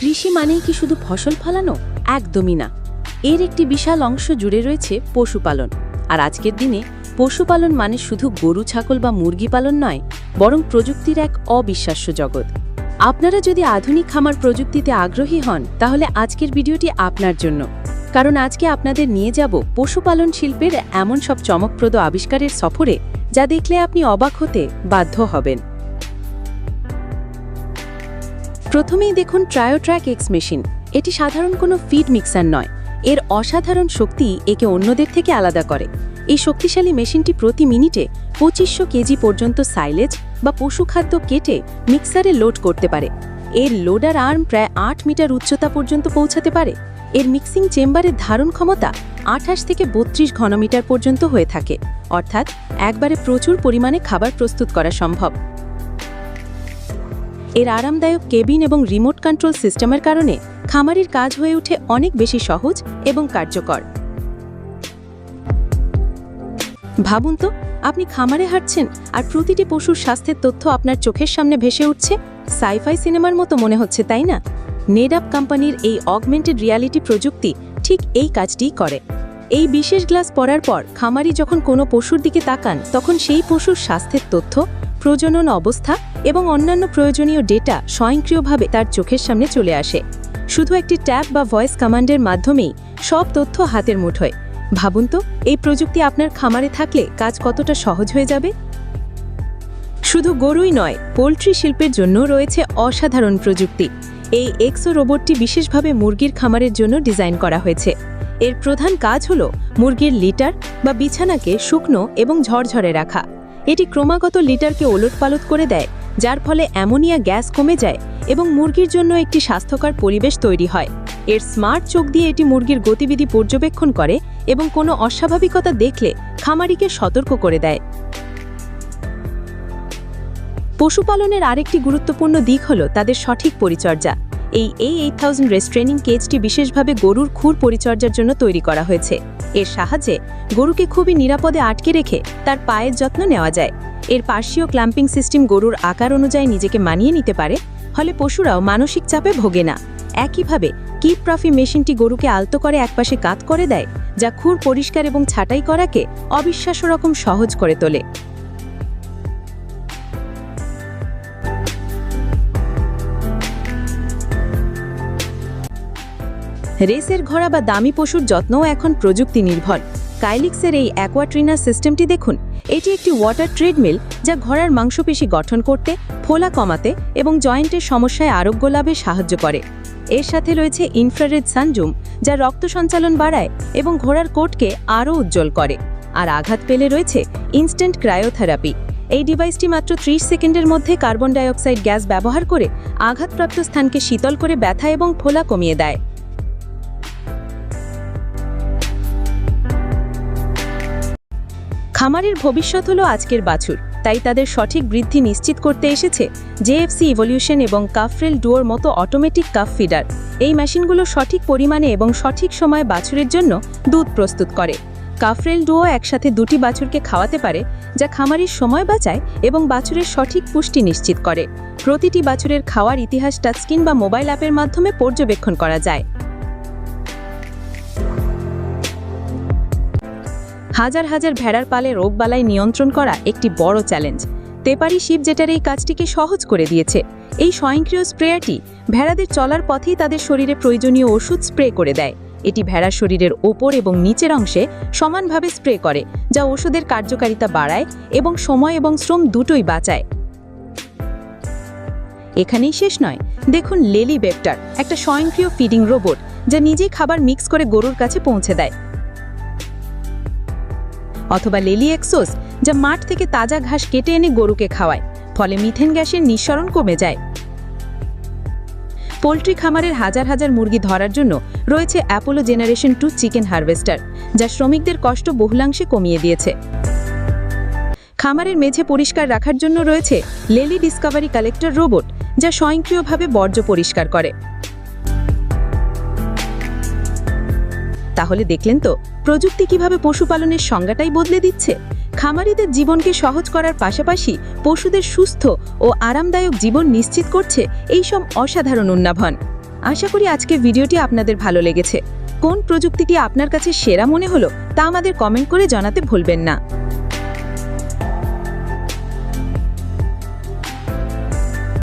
কৃষি মানেই কি শুধু ফসল ফলানো? একদমই না। এর একটি বিশাল অংশ জুড়ে রয়েছে পশুপালন। আর আজকের দিনে পশুপালন মানে শুধু গরু, ছাগল বা মুরগি পালন নয়, বরং প্রযুক্তির এক অবিশ্বাস্য জগৎ। আপনারা যদি আধুনিক খামার প্রযুক্তিতে আগ্রহী হন, তাহলে আজকের ভিডিওটি আপনার জন্য। কারণ আজকে আপনাদের নিয়ে যাব পশুপালন শিল্পের এমন সব চমকপ্রদ আবিষ্কারের সফরে, যা দেখলে আপনি অবাক হতে বাধ্য হবেন। প্রথমেই দেখুন ট্রায়োট্র্যাক এক্স মেশিন এটি সাধারণ কোনো ফিড মিক্সার নয়। এর অসাধারণ শক্তি একে অন্যদের থেকে আলাদা করে। এই শক্তিশালী মেশিনটি প্রতি মিনিটে পঁচিশশো কেজি পর্যন্ত সাইলেজ বা পশুখাদ্য কেটে মিক্সারে লোড করতে পারে। এর লোডার আর্ম প্রায় আট মিটার উচ্চতা পর্যন্ত পৌঁছাতে পারে। এর মিক্সিং চেম্বারের ধারণ ক্ষমতা আঠাশ থেকে বত্রিশ ঘনমিটার পর্যন্ত হয়ে থাকে। অর্থাৎ একবারে প্রচুর পরিমাণে খাবার প্রস্তুত করা সম্ভব। এর আরামদায়ক কেবিন এবং রিমোট কন্ট্রোল সিস্টেমের কারণে খামারির কাজ হয়ে ওঠে অনেক বেশি সহজ এবং কার্যকর। ভাবুন তো, আপনি খামারে হাঁটছেন আর প্রতিটি পশুর স্বাস্থ্যের তথ্য আপনার চোখের সামনে ভেসে উঠছে। সাইফাই সিনেমার মতো মনে হচ্ছে, তাই না? নেডাপ কোম্পানির এই অগমেন্টেড রিয়ালিটি প্রযুক্তি ঠিক এই কাজটিই করে। এই বিশেষ গ্লাস পরার পর খামারি যখন কোনো পশুর দিকে তাকান, তখন সেই পশুর স্বাস্থ্যের তথ্য প্রজনন অবস্থা এবং অন্যান্য প্রয়োজনীয় ডেটা স্বয়ংক্রিয়ভাবে তার চোখের সামনে চলে আসে। শুধু একটি ট্যাব বা ভয়েস কমান্ডের মাধ্যমেই সব তথ্য হাতের মুঠোয় ভাবুন তো, এই প্রযুক্তি আপনার খামারে থাকলে কাজ কতটা সহজ হয়ে যাবে? শুধু গরুই নয়, পোলট্রি শিল্পের জন্য রয়েছে অসাধারণ প্রযুক্তি। এই এক্সো রোবটটি বিশেষভাবে মুরগির খামারের জন্য ডিজাইন করা হয়েছে। এর প্রধান কাজ হল মুরগির লিটার বা বিছানাকে শুকনো এবং ঝরঝরে রাখা। এটি ক্রমাগত লিটারকে ওলটপালট করে দেয়, যার ফলে অ্যামোনিয়া গ্যাস কমে যায় এবং মুরগির জন্য একটি স্বাস্থ্যকর পরিবেশ তৈরি হয়। এর স্মার্ট চোখ দিয়ে এটি মুরগির গতিবিধি পর্যবেক্ষণ করে এবং কোনো অস্বাভাবিকতা দেখলে খামারিকে সতর্ক করে দেয়। পশুপালনের আরেকটি গুরুত্বপূর্ণ দিক হল তাদের সঠিক পরিচর্যা। এই এই এইট থাউজেন্ড রেস্ট্রেনিং কেজটি বিশেষভাবে গরুর খুর পরিচর্যার জন্য তৈরি করা হয়েছে। এর সাহায্যে গরুকে খুবই নিরাপদে আটকে রেখে তার পায়ের যত্ন নেওয়া যায়। এর পার্শ্বীয় ক্লাম্পিং সিস্টেম গরুর আকার অনুযায়ী নিজেকে মানিয়ে নিতে পারে, ফলে পশুরাও মানসিক চাপে ভোগে না। একইভাবে, কিপ ট্রফি মেশিনটি গরুকে আলতো করে একপাশে কাত করে দেয়, যা খুর পরিষ্কার এবং ছাটাই করাকে অবিশ্বাস্য রকম সহজ করে তোলে। রেসের ঘোড়া বা দামি পশুর যত্নও এখন প্রযুক্তি নির্ভর কাইলিক্সের এই অ্যাকোয়াট্রিনা সিস্টেমটি দেখুন, এটি একটি ওয়াটার ট্রেডমিল যা ঘোড়ার মাংসপেশি গঠন করতে, ফোলা কমাতে এবং জয়েন্টের সমস্যায় আরোগ্য লাভে সাহায্য করে। এর সাথে রয়েছে ইনফ্রারেড সানজুম যা রক্ত সঞ্চালন বাড়ায় এবং ঘোড়ার কোটকে আরও উজ্জ্বল করে। আর আঘাত পেলে রয়েছে ইনস্ট্যান্ট ক্রায়োথেরাপি। এই ডিভাইসটি মাত্র 30 সেকেন্ডের মধ্যে কার্বন ডাইঅক্সাইড গ্যাস ব্যবহার করে আঘাতপ্রাপ্ত স্থানকে শীতল করে ব্যথা এবং ফোলা কমিয়ে দেয়। খামারের ভবিষ্যৎ হলো আজকের বাছুর, তাই তাদের সঠিক বৃদ্ধি নিশ্চিত করতে এসেছে জেএফসি ইভলিউশন এবং কাফরেল ডুয়োর মতো অটোমেটিক কাফ ফিডার এই মেশিনগুলো সঠিক পরিমাণে এবং সঠিক সময়ে বাছুরের জন্য দুধ প্রস্তুত করে। কাফরেল ডুয়ো একসাথে দুটি বাছুরকে খাওয়াতে পারে, যা খামারির সময় বাঁচায় এবং বাছুরের সঠিক পুষ্টি নিশ্চিত করে। প্রতিটি বাছুরের খাওয়ার ইতিহাস টাচস্ক্রিন বা মোবাইল অ্যাপের মাধ্যমে পর্যবেক্ষণ করা যায়। হাজার হাজার ভেড়ার পালে রোগবালাই নিয়ন্ত্রণ করা একটি বড় চ্যালেঞ্জ। তেপারি শিব জেটার এই কাজটিকে সহজ করে দিয়েছে। এই স্বয়ংক্রিয় স্প্রেয়ারটি ভেড়াদের চলার পথেই তাদের শরীরে প্রয়োজনীয় ওষুধ স্প্রে করে দেয়। এটি ভেড়ার শরীরের ওপর এবং নিচের অংশে সমানভাবে স্প্রে করে, যা ওষুধের কার্যকারিতা বাড়ায় এবং সময় এবং শ্রম দুটোই বাঁচায়। এখানেই শেষ নয়। দেখুন লেলি বেপটার একটা স্বয়ংক্রিয় ফিডিং রোবট, যা নিজেই খাবার মিক্স করে গরুর কাছে পৌঁছে দেয়। অথবা লেলি এক্সোস, যা মাঠ থেকে তাজা ঘাস কেটে এনে গরুকে খাওয়ায়, ফলে মিথেন গ্যাসের নিঃসরণ কমে যায়। পোলট্রি খামারের হাজার হাজার মুরগি ধরার জন্য রয়েছে Apollo generation two chicken harvester, যা শ্রমিকদের কষ্ট বহুলাংশে কমিয়ে দিয়েছে। খামারের মেঝে পরিষ্কার রাখার জন্য রয়েছে লেলি ডিসকভারি কালেক্টর রোবট, যা স্বয়ংক্রিয়ভাবে বর্জ্য পরিষ্কার করে। তাহলে দেখলেন তো, প্রযুক্তি কীভাবে পশুপালনের সংজ্ঞাটাই বদলে দিচ্ছে? খামারিদের জীবনকে সহজ করার পাশাপাশি পশুদের সুস্থ ও আরামদায়ক জীবন নিশ্চিত করছে এই সব অসাধারণ উন্নাভন আশা করি আজকের ভিডিওটি আপনাদের ভালো লেগেছে। কোন প্রযুক্তিটি আপনার কাছে সেরা মনে হলো তা আমাদের কমেন্ট করে জানাতে ভুলবেন না।